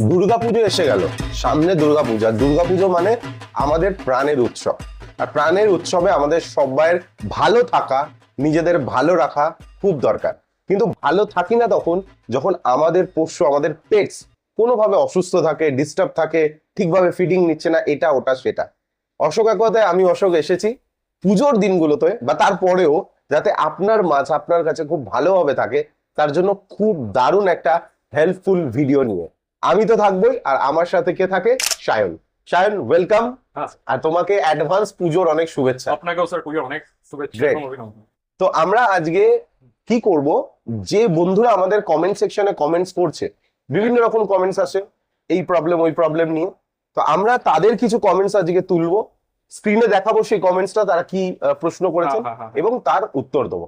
দুর্গাপুজো এসে গেল। সামনে দুর্গাপূজা। দুর্গাপুজো মানে আমাদের প্রাণের উৎসব। আর প্রাণের উৎসবে আমাদের সবাইয়ের ভালো থাকা, নিজেদের ভালো রাখা খুব দরকার। কিন্তু ভালো থাকি না তখন, যখন আমাদের পোষ্য, আমাদের পেটস কোনোভাবে অসুস্থ থাকে ডিস্টার্ব থাকে, ঠিকভাবে ফিডিং নিচ্ছে না, এটা, ওটা, সেটা। অশোক একতায় আমি অশোক এসেছি পুজোর দিনগুলোতে বা তারপরেও যাতে আপনার মাছ আপনার কাছে খুব ভালোভাবে থাকে, তার জন্য খুব দারুণ একটা হেল্পফুল ভিডিও নিয়ে। আমি তো থাকবোই আর আমার সাথে কে থাকে? সায়ন সায়ন ওয়েলকাম হ্যাঁ। আর তোমাকে অ্যাডভান্স পুজোর অনেক শুভেচ্ছা। আপনাকেও স্যার পুজোর অনেক শুভেচ্ছা তো আমরা আজকে কি করব? যে বন্ধুরা আমাদের কমেন্ট সেকশনে কমেন্টস করছে বিভিন্ন রকম কমেন্টস আসে এই প্রবলেম ওই প্রবলেম নিয়ে। তো আমরা তাদের কিছু কমেন্টস আজকে তুলবো। স্ক্রিনে দেখাবো সেই কমেন্টসটা তারা কি প্রশ্ন করেছেন হ্যাঁ, হ্যাঁ, হ্যাঁ। এবং তার উত্তর দেবো।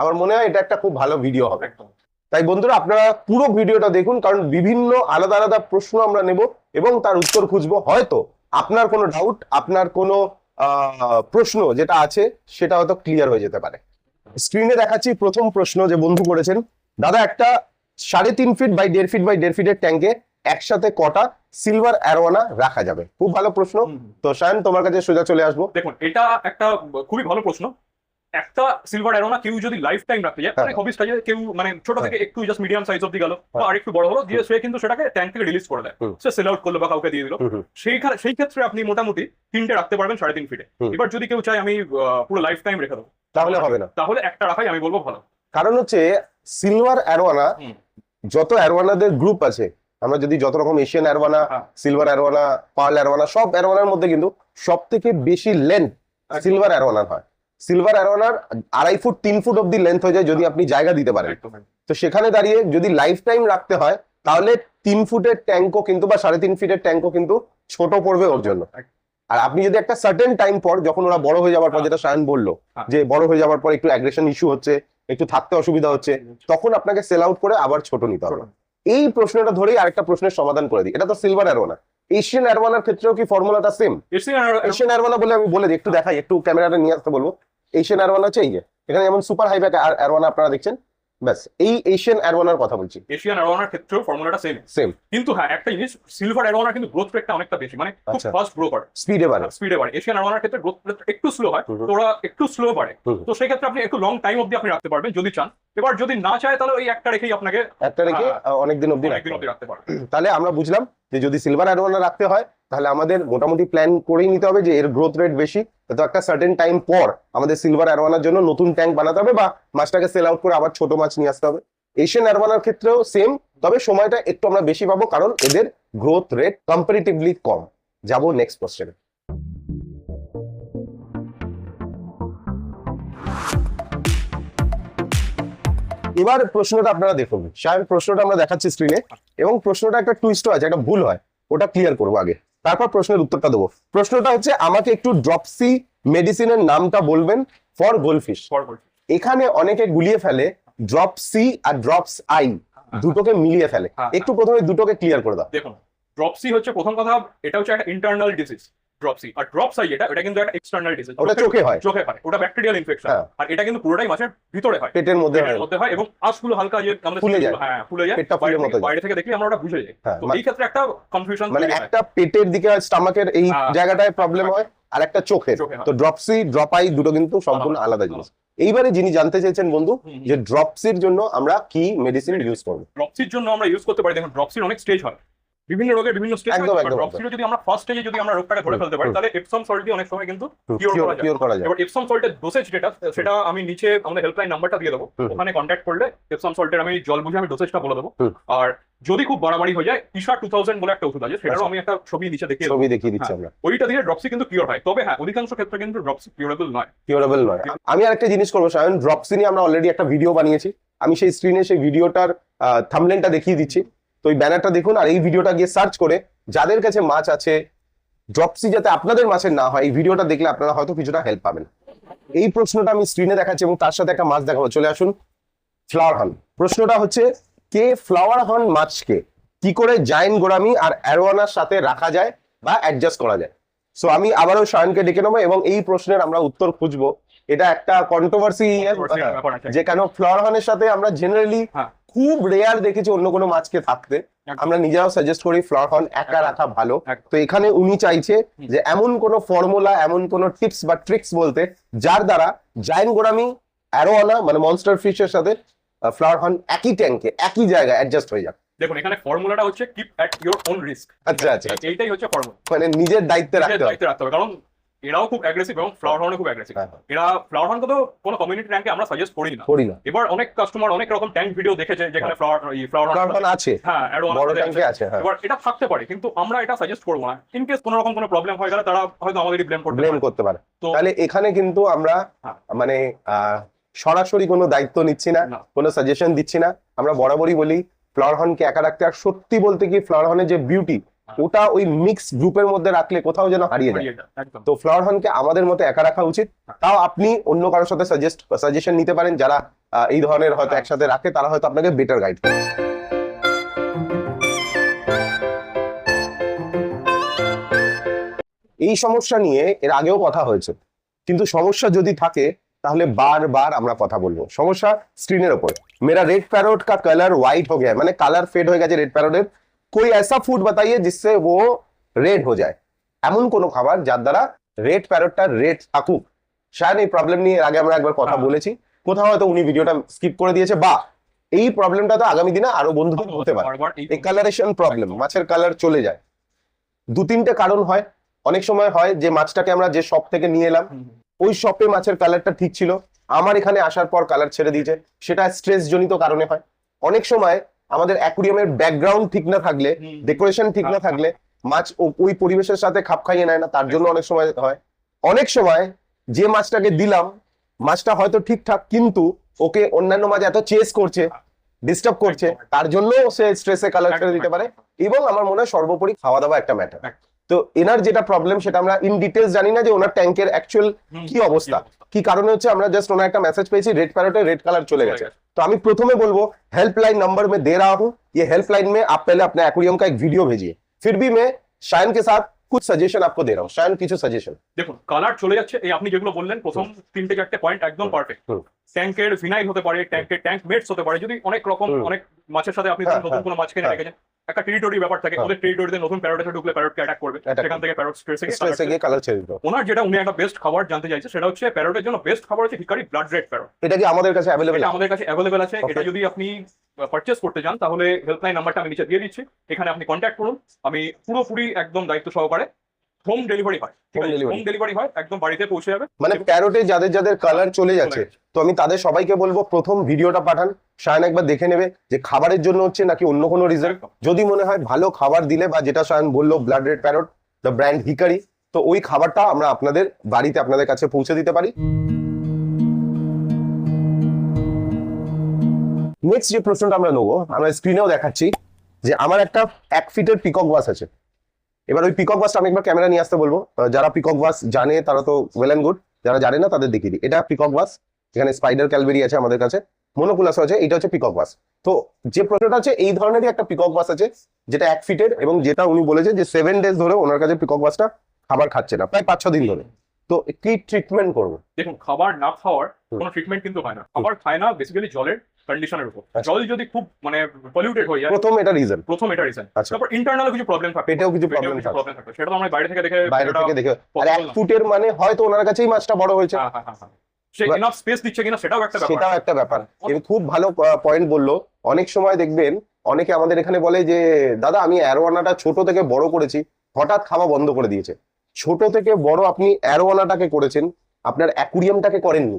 আমার মনে হয় এটা একটা খুব ভালো ভিডিও হবে। একদম। তাই বন্ধুরা আপনারা পুরো ভিডিওটা দেখুন কারণ বিভিন্ন আলাদা আলাদা প্রশ্ন আমরা নেব এবং তার উত্তর খুঁজবো। হয়তো আপনার কোনো ডাউট আপনার কোনো প্রশ্ন যেটা আছে সেটা হয়তো ক্লিয়ার হয়ে যেতে পারে। স্ক্রিনে দেখাচ্ছি প্রথম প্রশ্ন যে বন্ধু করেছেন। দাদা একটা সাড়ে তিন ফিট বাই দেড় ফিট বাই দেড় ফিটের ট্যাঙ্কে একসাথে কটা সিলভার অ্যারোয়ানা রাখা যাবে? খুব ভালো প্রশ্ন। তো সায়ন তোমার কাছে সোজা চলে আসব। দেখুন এটা একটা খুবই ভালো প্রশ্ন। একটা সিলভার অ্যারোনা কেউ যদি লাইফ টাইম রাখতে যায় হ্যাঁ। মানে হবি স্টাইলে কেউ মানে ছোট থেকে একটু জাস্ট মিডিয়াম সাইজ অব্দি গেল বা হ্যাঁ। আরেকটু বড় হলো দিয়ে সে কিন্তু সেটাকে ট্যাঙ্ক থেকে রিলিজ করে দেয়। সে সেল আউট করল বা কাউকে দিয়ে দিল হুম। সেই ক্ষেত্রে আপনি মোটামুটি তিনটে রাখতে পারবেন সাড়ে তিন ফিটে এবার যদি কেউ চায় আমি পুরো লাইফ টাইম রেখে দেবো তাহলে হবে না তাহলে একটা রাখাই আমি বলব ভালো কারণ হচ্ছে সিলভার অ্যারোয়ানা। যত অ্যারোয়ানাদের গ্রুপ আছে আমরা যদি যত রকম এশিয়ান অ্যারোয়ানা হ্যাঁ। সিলভার অ্যারোয়ানা পার্ল অ্যারোয়ানা সব অ্যারোয়ানার মধ্যে কিন্তু সব থেকে বেশি লেন্থ সিলভার অ্যারোয়ানার হয় সিলভার অ্যারোয়ানার আড়াই ফুট তিন ফুট অব্দি লেন্থ হয়ে যায় যদি আপনি জায়গা দিতে পারেন। তো সেখানে দাঁড়িয়ে যদি লাইফ টাইম রাখতে হয় তাহলে তিন ফুটের ট্যাঙ্কও কিন্তু বা সাড়ে তিন ফিটের ট্যাঙ্কও কিন্তু ছোট পড়বে ওর জন্য। আর আপনি যদি একটা সার্টেন টাইম পর যখন ওরা বড় হয়ে যাওয়ার পর হ্যাঁ। যেটা সায়ন বলল হ্যাঁ। যে বড় হয়ে যাওয়ার পর একটু অ্যাগ্রেশন ইস্যু হচ্ছে একটু থাকতে অসুবিধা হচ্ছে তখন আপনাকে সেল আউট করে আবার ছোট নিতে হবে। এই প্রশ্নটা ধরেই আরেকটা প্রশ্নের সমাধান করে দিই। এটা তো সিলভার অ্যারোনা এশিয়ান অ্যারোনার ক্ষেত্রেও কি ফর্মুলাটা সেম এশিয়ান অ্যারোনা বলে আমি বলে দিই একটু দেখাই একটু ক্যামেরাটা নিয়ে আসতে বলব। এশিয়ান হচ্ছে এই যে। এখানে যেমন সুপার হাইব্যাক অ্যারোনা আপনারা দেখছেন ব্যাস এই এশিয়ান অ্যারোনার কথা বলছি। এশিয়ান অ্যারোনার ক্ষেত্রেও ফর্মুলাটা সেম সেম কিন্তু হ্যাঁ একটা জিনিস সিলভার অ্যারোনার কিন্তু গ্রোথ রেটটা অনেকটা বেশি মানে খুব। ফাস্ট গ্রো করে স্পিডে বাড়ে। স্পিডে বাড়ে। এশিয়ান অ্যারোনার ক্ষেত্রে গ্রোথ রেট একটু স্লো হয়। তো ওরা একটু স্লো বাড়ে। তো সেই ক্ষেত্রে আপনি একটু লং টাইম অবধি আপনি রাখতে পারবেন যদি চান। এবার যদি না চায় তাহলে ওই একটা রেখেই আপনাকে একটা রেখে। অনেকদিন অবধি রাখতে পারবেন। তাহলে আমরা বুঝলাম যে যদি সিলভার অ্যারোনা রাখতে হয় তাহলে আমাদের মোটামুটি প্ল্যান করেই নিতে হবে যে এর গ্রোথ রেট বেশি। তো একটা সার্টেন টাইম পর আমাদের সিলভার অ্যারোনার জন্য নতুন ট্যাঙ্ক বানাতে হবে বা মাছটাকে সেল আউট করে আবার ছোট মাছ নিয়ে আসতে হবে। এশিয়ান অ্যারোনার ক্ষেত্রেও সেম তবে সময়টা একটু আমরা বেশি পাবো কারণ এদের গ্রোথ রেট কম্পারিটিভলি কম। যাব নেক্সট কোশ্চেনে এবার প্রশ্নটা আপনারা দেখুন। সাহেব, প্রশ্নটা আমরা দেখাচ্ছি স্ক্রিনে এবং প্রশ্নটা একটা টুইস্টও আছে, একটা ভুল হয়, ওটা ক্লিয়ার করব আগে। তারপর প্রশ্নের উত্তরটা দেবো। প্রশ্নটা হচ্ছে আমাকে একটু ড্রপসি মেডিসিনের নামটা বলবেন ফর গোলফিশ এখানে অনেকে গুলিয়ে ফেলে ড্রপ সি আর ড্রপস আই দুটোকে মিলিয়ে ফেলে। হ্যাঁ, একটু প্রথমে দুটোকে ক্লিয়ার করে দাও। দেখুন ড্রপসি হচ্ছে প্রথম কথা এটা হচ্ছে একটা ইন্টারনাল ডিজিজ ড্রপসি আর ড্রপসাই যেটা এটা কিন্তু একটা এক্সটার্নাল ডিজিজ ওটা চোখে হয়। চোখে হয়। ওটা ব্যাকটেরিয়াল ইনফেকশন হ্যাঁ। আর এটা কিন্তু পুরোটাই মাছের ভিতরে হয়। পেটের মধ্যে হয়। মধ্যে হয় এবং আঁশগুলো হালকা যে আমাদের ফুলে যায়। হ্যাঁ ফুলে যায়। পেটটা বাইরে মতো বাইরে থেকে দেখলে আমরা ওটা বুঝে যাই। হ্যাঁ, তো এই ক্ষেত্রে একটা কনফিউশন মানে একটা পেটের দিকে স্টামাকের এই হ্যাঁ। জায়গাটায় প্রবলেম হয়। আর একটা চোখের। চোখে তো ড্রপসি ড্রপ আই দুটো কিন্তু সম্পূর্ণ আলাদা, আলাদা। জিনিস এইবারে যিনি জানতে চেয়েছেন বন্ধু যে ড্রপসির জন্য আমরা কি মেডিসিন ইউজ করব? ড্রপসির জন্য আমরা ইউজ করতে পারি। দেখুন ড্রপসির অনেক স্টেজ হয়। বিভিন্ন রোগের বিভিন্ন স্টেজ একদম, একদম, ড্রপসির যদি আমরা ফার্স্ট স্টেজে যদি আমরা রোগটাকে ধরে ফেলতে পারি তাহলে এপসম সল্ট দিয়ে অনেক সময় কিন্তু Cure করা যায়। কিওর করা যায়। এবার এপসম সল্টের ডোসেজ যেটা সেটা আমি নিচে আমাদের হেল্পলাইন নাম্বারটা দিয়ে দেবো। ওখানে কন্ট্যাক্ট করলে এপসম সল্টের আমি জল বুঝে আমি ডোসেজটা বলে দেবো। আর যদি খুব বাড়াবাড়ি হয়ে যায় ইশা টু থাউজেন্ড বলে একটা ওষুধ আছে সেটারও আচ্ছা। আমি একটা ছবি নিচে দেখিয়ে ছবি দেখিয়ে দিচ্ছি হ্যাঁ। আমরা। ওইটা দিয়ে ড্রপসি কিন্তু কিওর হয়। তবে হ্যাঁ অধিকাংশ ক্ষেত্রে কিন্তু ড্রপসি কিউরেবল নয়। কিউরেবল নয়। আমি আরেকটা জিনিস করব সায়ন। ড্রপসি নিয়ে আমরা অলরেডি একটা ভিডিও বানিয়েছি। আমি সেই স্ক্রিনে সেই ভিডিওটার থামলেনটা দেখিয়ে দিচ্ছি। তো ওই ব্যানারটা দেখুন আর এই ভিডিওটা গিয়ে সার্চ করে যাদের কাছে মাছ আছে ড্রপসি যাতে আপনাদের মাছের না হয় এই ভিডিওটা দেখলে আপনারা হয়তো কিছুটা হেল্প পাবেন। এই প্রশ্নটা আমি স্ক্রিনে দেখাচ্ছি এবং তার সাথে একটা মাছ দেখাবো। চলে আসুন ফ্লাওয়ার হন প্রশ্নটা হচ্ছে কে ফ্লাওয়ার হন মাছকে কি করে জাইন গোরামি আর অ্যারোয়ানার সাথে রাখা যায় বা অ্যাডজাস্ট করা যায়? সো আমি আবারও সায়নকে ডেকে নেব এবং এই প্রশ্নের আমরা উত্তর খুঁজবো। এটা একটা কন্ট্রোভার্সি। যে কেন ফ্লাওয়ার হনের সাথে আমরা জেনারেলি। খুব রেয়ার দেখেছি অন্য কোনো মাছকে থাকতে। আমরা নিজেরাও সাজেস্ট করি ফ্লাওয়ার হর্ন একা রাখা ভালো। তো এখানে উনি চাইছে যে এমন কোনো ফর্মুলা এমন কোনো টিপস বা ট্রিক্স বলতে যার দ্বারা জাইন গোরামি অ্যারোয়ানা মানে মনস্টার ফিশের সাথে ফ্লাওয়ার হর্ন একই ট্যাঙ্কে একই জায়গায় অ্যাডজাস্ট হয়ে যাবে দেখুন এখানে ফর্মুলাটা হচ্ছে keep at your own risk আচ্ছা আচ্ছা। এইটাই হচ্ছে ফর্মুলা মানে নিজের দায়িত্বে রাখতে হবে। দায়িত্ব রাখতে হবে। কারণ এরাও খুব অ্যাগ্রেসিভ এবং ফ্লাওয়ার হর্নও খুব অ্যাগ্রেসিভ হ্যাঁ, এরা ফ্লাওয়ার হর্নকে তো কোনো কমিউনিটি ট্যাঙ্কে আমরা সাজেস্ট করি না। করি না। এবার অনেক কাস্টমার অনেক রকম ট্যাঙ্ক ভিডিও দেখেছে যেখানে ফ্লাওয়ার ফ্লাওয়ার হর্ন আছে। হ্যাঁ বড় ট্যাঙ্কে আছে। আছে এবার এটা থাকতে পারে কিন্তু আমরা এটা সাজেস্ট করব না। ইন কেস কোনো রকম কোনো প্রবলেম হয়ে গেলে তারা হয়তো আমাদেরই ব্লেম করতে ব্লেম পারে। করতে পারে। তো তাহলে এখানে কিন্তু আমরা হ্যাঁ। মানে সরাসরি কোনো দায়িত্ব নিচ্ছি না। কোনো সাজেশন দিচ্ছি না। আমরা বরাবরই বলি ফ্লাওয়ার হর্নকে একা রাখতে আর সত্যি বলতে কি ফ্লাওয়ার হর্নের যে বিউটি। ওটা ওই মিক্স গ্রুপের মধ্যে রাখলে কোথাও যেন হারিয়ে যায়। তো ফ্লাওয়ার হর্নকে আমাদের মতো একা রাখা উচিত। তাও আপনি অন্য কারোর সাথে সাজেস্ট সাজেশন নিতে পারেন যারা এই ধরনের হয়তো একসাথে রাখে তারা হয়তো আপনাকে বেটার গাইড করবে। এই সমস্যা নিয়ে এর আগেও কথা হয়েছে। কিন্তু সমস্যা যদি থাকে তাহলে বারবার আমরা কথা বলব। সমস্যা স্ক্রিনের ওপর। মেরা রেড প্যারোট কা কালার হোয়াইট হয়ে গেছে মানে কালার ফেড হয়ে গেছে রেড প্যারোটের कोई ऐसा फूड बताइए जिससे वो রেড हो जाए এমন কোনো খাবার যার দ্বারা রেড প্যারোটটা রেড থাকুক শায়দ এই প্রবলেম নিয়ে এর আগে আমরা একবার কথা হ্যাঁ। বলেছি কোথাও হয়তো উনি ভিডিওটা স্কিপ করে দিয়েছে বা এই প্রবলেমটা তো আগামী দিনে আরো বন্ধুদের হতে পারে বারবার এই এই কালারেশন প্রবলেম একদম। মাছের কালার চলে যায় দু তিনটে কারণ হয় অনেক সময় হয় যে মাছটাকে আমরা যে শপ থেকে নিয়ে এলাম হুম, হুম, ওই শপে মাছের কালারটা ঠিক ছিল আমার এখানে আসার পর কালার ছেড়ে দিয়েছে সেটা স্ট্রেস জনিত কারণে হয় অনেক সময় আমাদের অ্যাকুরিয়ামের ব্যাকগ্রাউন্ড ঠিক না থাকলে ডেকোরেশন ঠিক না থাকলে মাছ ওই পরিবেশের সাথে খাপ খাইয়ে নেয় না তার জন্য অনেক সময় হয়। অনেক সময় যে মাছটাকে দিলাম মাছটা হয়তো ঠিকঠাক কিন্তু ওকে অন্যান্য মাছ এত চেস করছে ডিস্টার্ব করছে তার জন্য সে স্ট্রেসে কালার করে দিতে পারে। এবং আমার মনে হয় সর্বোপরি খাওয়া দাওয়া একটা ম্যাটার। তো এনার যেটা প্রবলেম সেটা আমরা ইন ডিটেলস জানি না যে ওনার ট্যাঙ্কের অ্যাকচুয়াল হুম, কি অবস্থা কি কারণে হচ্ছে আমরা জাস্ট ওনার একটা মেসেজ পেয়েছি रेड पैरोटे रेड कलर चले गए तो আমি প্রথমে বলবো हेल्पलाइन नंबर में दे रहा हूँ ये हेल्पलाइन में आप पहले अपने एक्वेरियम का एक वीडियो भेजिए फिर भी मैं शायन के साथ कुछ सजेशन आपको दे रहा हूँ शायन কিছু সাজেশন দেখুন কালার চলে যাচ্ছে এই আপনি যেগুলো বললেন প্রথম তিনটে চারটে পয়েন্ট একদম হুম, পারফেক্ট হুম। ট্যাঙ্কের ভিনাইল হতে পারে ট্যাঙ্কের ট্যাঙ্ক মেটস হতে পারে যদি অনেক রকম অনেক মাছের সাথে আপনি হ্যাঁ, নতুন কোনো মাছ কিনে হ্যাঁ। রেখেছেন একটা টেরিটরি ব্যাপার থাকে হ্যাঁ। ওদের টেরিটরিতে নতুন প্যারোটে ঢুকলে প্যারোটকে অ্যাটাক করবে সেখান থেকে প্যারোট স্ট্রেসে স্ট্রেসে গিয়ে কালার ছেড়ে হবে। ওনার যেটা উনি একটা বেস্ট খাবার জানতে চাইছে সেটা হচ্ছে প্যারোটের জন্য বেস্ট খাবার হচ্ছে হিকারি ব্লাড রেড প্যারোট এটা কি আমাদের কাছে অ্যাভেলেবেল এটা আমাদের কাছে অ্যাভেলেবেল আছে এটা যদি আপনি পারচেস করতে চান তাহলে হেল্পলাইন নাম্বারটা আমি নিচে দিয়ে দিচ্ছি এখানে আপনি কন্ট্যাক্ট করুন আমি পুরোপুরি একদম দায়িত্ব সহকারে হোম ডেলিভারি হয়। হোম ডেলিভারি হয় একদম বাড়িতে পৌঁছে যাবে। মানে প্যারোটে যাদের যাদের কালার চলে যাচ্ছে। তো আমি তাদের সবাইকে বলব প্রথম ভিডিওটা পাঠান। শায়ন একবার দেখে নেবে যে খাবারের জন্য হচ্ছে নাকি অন্য কোনো রিজন যদি মনে হয় ভালো খাবার দিলে বা যেটা শায়ন বলল blood red parrot the brand Hikari তো ওই খাবারটা আমরা আপনাদের বাড়িতে আপনাদের কাছে পৌঁছে দিতে পারি। নেক্সট যে প্রশ্নটা আমরা নেব আমরা স্ক্রিনেও দেখাচ্ছি যে আমার একটা এক ফিটের পিকক বাস আছে। এবার ওই পিকক বাসটা আমি একবার ক্যামেরা নিয়ে আসতে বলব। যারা পিকক বাস জানে তারা তো ওয়েল অ্যান্ড গুড যারা জানে না তাদের দেখিয়ে দিই। এটা পিকক বাস এখানে স্পাইডার ক্যালবেরি আছে আমাদের কাছে। মনোকুলাস আছে এটা হচ্ছে পিকক বাস তো যে প্রশ্নটা আছে এই ধরনেরই একটা পিকক বাস আছে যেটা এক ফিটের এবং যেটা উনি বলেছে যে সেভেন ডেজ ধরে ওনার কাছে পিকক বাসটা খাবার খাচ্ছে না প্রায় পাঁচ ছ দিন ধরে। তো কি ট্রিটমেন্ট করব? দেখুন খাবার না খাওয়ার। কোনো ট্রিটমেন্ট কিন্তু হয় না। খাবার খায় না বেসিক্যালি জলের কন্ডিশনের উপর। আচ্ছা। জল যদি খুব মানে পলিউটেড হয়ে যায় প্রথম এটা রিজন প্রথম এটা রিজন আচ্ছা। তারপর ইন্টারনাল কিছু প্রবলেম থাকে পেটেও কিছু প্রবলেম থাকে সেটা তো আমরা বাইরে থেকে দেখে বাইরে থেকে দেখে আর এক ফুটের মানে হয়তো ওনার কাছেই মাছটা বড় হয়েছে। হ্যাঁ, হ্যাঁ, হ্যাঁ, স্পেস দিচ্ছে কিনা সেটাও একটা ব্যাপার। সেটাও একটা ব্যাপার। খুব ভালো পয়েন্ট বলল। অনেক সময় দেখবেন অনেকে আমাদের এখানে বলে যে দাদা আমি অ্যারোয়ানাটা ছোট থেকে বড় করেছি। হঠাৎ খাওয়া বন্ধ করে দিয়েছে। ছোট থেকে বড় আপনি অ্যারোয়ানাটাকে করেছেন। আপনার অ্যাকুরিয়ামটাকে করেননি।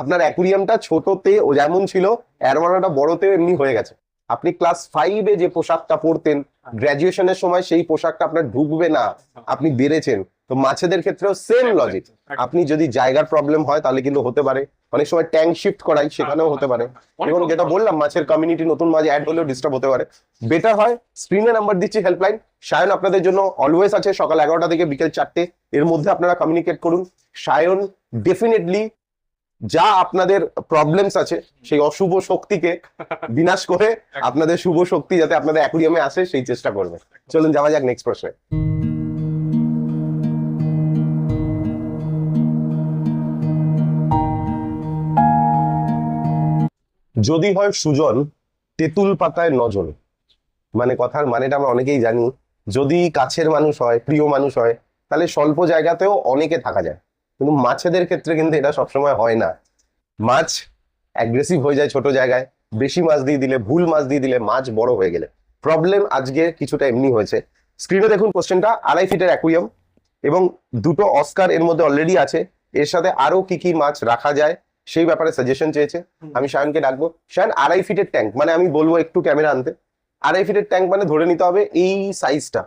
আপনার অ্যাকুরিয়ামটা ছোটতে ও যেমন ছিল অ্যারোয়ানাটা বড়তে এমনি হয়ে গেছে। আপনি ক্লাস ফাইভে যে পোশাকটা পরতেন গ্র্যাজুয়েশনের সময় সেই পোশাকটা আপনার ঢুকবে না আপনি বেড়েছেন। তো মাছেদের ক্ষেত্রেও সেম লজিক আপনি যদি জায়গার প্রবলেম হয় তাহলে কিন্তু হতে পারে। অনেক সময় ট্যাঙ্ক শিফট করাই সেখানেও হতে পারে। এবং যেটা বললাম মাছের কমিউনিটি নতুন মাছ অ্যাড হলেও ডিস্টার্ব হতে পারে। বেটার হয় স্ক্রিনে নাম্বার দিচ্ছি হেল্পলাইন সায়ন আপনাদের জন্য অলওয়েজ আছে সকাল এগারোটা থেকে বিকেল চারটে। এর মধ্যে আপনারা কমিউনিকেট করুন। সায়ন ডেফিনেটলি যা আপনাদের প্রবলেমস আছে সেই অশুভ শক্তিকে বিনাশ করে আপনাদের শুভ শক্তি যাতে আপনাদের অ্যাকুরিয়ামে আসে সেই চেষ্টা করবে। চলুন যাওয়া যাক নেক্সট প্রশ্নে। যদি হয় সুজন, তেঁতুল পাতায় নজর। মানে কথার মানেটা আমরা অনেকেই জানি, যদি কাছের মানুষ হয়, প্রিয় মানুষ হয়, তাহলে স্বল্প জায়গাতেও অনেকে থাকা যায়। কিন্তু মাছেদের ক্ষেত্রে কিন্তু এটা সবসময় হয় না। মাছ অ্যাগ্রেসিভ হয়ে যায় ছোট জায়গায়, বেশি মাছ দিয়ে দিলে, ভুল মাছ দিয়ে দিলে মাছ বড় হয়ে গেলে। প্রবলেম আজকে কিছুটা এমনি হয়েছে। স্ক্রিনে দেখুন কোশ্চেনটা আড়াই ফিটের অ্যাকুইয়াম এবং দুটো অস্কার এর মধ্যে অলরেডি আছে। এর সাথে আরও কি কি মাছ রাখা যায় সেই ব্যাপারে সাজেশন চেয়েছে। আমি শায়নকে ডাকবো। শায়ন আড়াই ফিটের ট্যাঙ্ক মানে আমি বলব একটু ক্যামেরা আনতে। আড়াই ফিটের ট্যাঙ্ক মানে ধরে নিতে হবে এই সাইজটা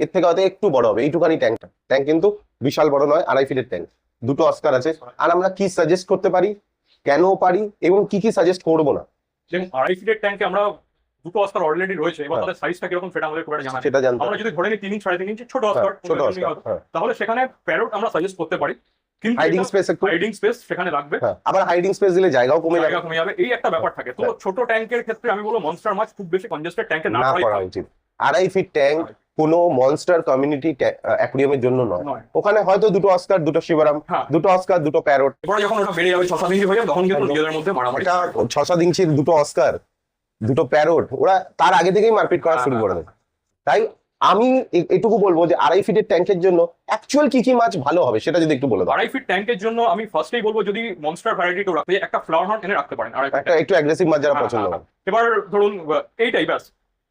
এর থেকে হয়তো একটু বড় হবে এইটুকানি ট্যাঙ্কটা ট্যাঙ্ক কিন্তু বিশাল বড় নয় আড়াই ফিটের ট্যাঙ্ক দুটো অস্কার আছে। আর আমরা কি সাজেস্ট করতে পারি কেন পারি এবং কি কি সাজেস্ট করব না? আড়াই ফিটের ট্যাঙ্কে আমরা দুটো অস্কার অলরেডি রয়েছে এবার হ্যাঁ। তাদের সাইজটা কীরকম সেটা আমাদের খুব একটা জানা সেটা জানতে আমরা যদি ধরে নিই তিন ইঞ্চ সাড়ে তিন ইঞ্চি ছোট হ্যাঁ, অস্কার ছোট অস্কার হ্যাঁ। তাহলে সেখানে প্যারোট আমরা সাজেস্ট করতে পারি। কিন্তু হাইডিং স্পেস একটু হাইডিং স্পেস সেখানে লাগবে হ্যাঁ, আবার হাইডিং স্পেস দিলে জায়গাও কমে যাবে। জায়গা কমে যাবে এই একটা ব্যাপার থাকে। তো হ্যাঁ। ছোট ট্যাঙ্কের ক্ষেত্রে আমি বলব মনস্টার মাছ খুব বেশি কনজেস্টেড ট্যাঙ্কে না না করা উচিত। আড়াই ফিট ট্যাঙ্ক কোনো মনস্টার কমিউনিটি অ্যাকুরিয়ামের জন্য নয়। ওখানে হয়তো দুটো অস্কার দুটো শিবরাম হ্যাঁ। দুটো অস্কার দুটো প্যারট যখন ওটা বেড়ে যাবে ছ সাত হয়ে যাবে তখন কিন্তু নিজেদের মধ্যে মারামারি। এটা ছ ইঞ্চির দুটো অস্কার দুটো প্যারট ওরা তার আগে থেকেই মারপিট করা শুরু করে দেয়। তাই আমি এটুকু বলব যে আড়াই ফিটের ট্যাঙ্কের জন্য অ্যাকচুয়াল কি কি মাছ ভালো হবে সেটা যদি একটু বলে দাও। আড়াই ফিট ট্যাঙ্কের জন্য আমি ফার্স্টেই বলব যদি মনস্টার ভ্যারাইটি কেউ রাখতে একটা ফ্লাওয়ার হর্ন এনে রাখতে পারেন আর একটা একটু অ্যাগ্রেসিভ মাছ যারা হ্যাঁ, পছন্দ হ্যাঁ, করে। এবার ধরুন এইটাই ব্যাস।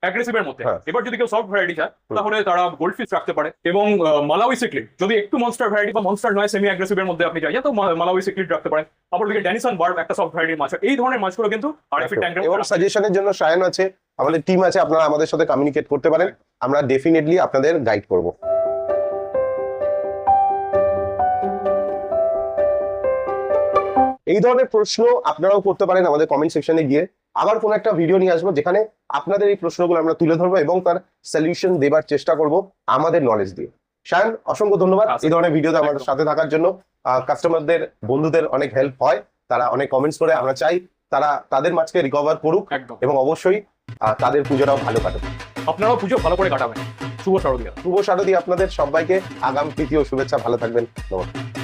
অ্যাগ্রেসিভের মধ্যে। হ্যাঁ। এবার যদি কেউ সফট ভ্যারাইটি চায় তাহলে তারা গোল্ড ফিশ রাখতে পারে এবং মালাউই সিকলিট যদি একটু মনস্টার ভ্যারাইটি বা মনস্টার নয় সেমি অ্যাগ্রেসিভের মধ্যে আপনি চাইছেন তো মালাউই সিকলিট রাখতে পারেন। অপরদিকে ড্যানিসন বার্ব একটা সফট ভ্যারাইটির মাছ। এই ধরনের মাছগুলো কিন্তু ফিট ট্যাঙ্কের এবং সাজেশনের জন্য সায়ন আছে আমাদের টিম আছে আপনারা আমাদের সাথে কমিউনিকেট করতে পারেন। আমরা ডেফিনেটলি আপনাদের গাইড করব। এই ধরনের প্রশ্ন আপনারাও করতে পারেন আমাদের কমেন্ট সেকশনে গিয়ে। আবার কোন একটা ভিডিও নিয়ে আসব যেখানে আপনাদের এই প্রশ্নগুলো আমরা তুলে ধরবো এবং তার সলিউশন দেবার চেষ্টা করব আমাদের নলেজ দিয়ে। শায়ন অসংখ্য ধন্যবাদ। আচ্ছা। এই ধরনের ভিডিওতে আমাদের সাথে থাকার জন্য। কাস্টমারদের বন্ধুদের অনেক হেল্প হয়। তারা অনেক কমেন্টস করে আমরা চাই। তারা তাদের মাঝকে রিকভার করুক এবং অবশ্যই তাদের পুজোটাও ভালো কাটুক। আপনারাও পুজো ভালো করে কাটাবেন। শুভ শারদীয়া। শুভ শারদী আপনাদের সবাইকে। আগাম তৃতীয় শুভেচ্ছা। ভালো থাকবেন। নমস্কার।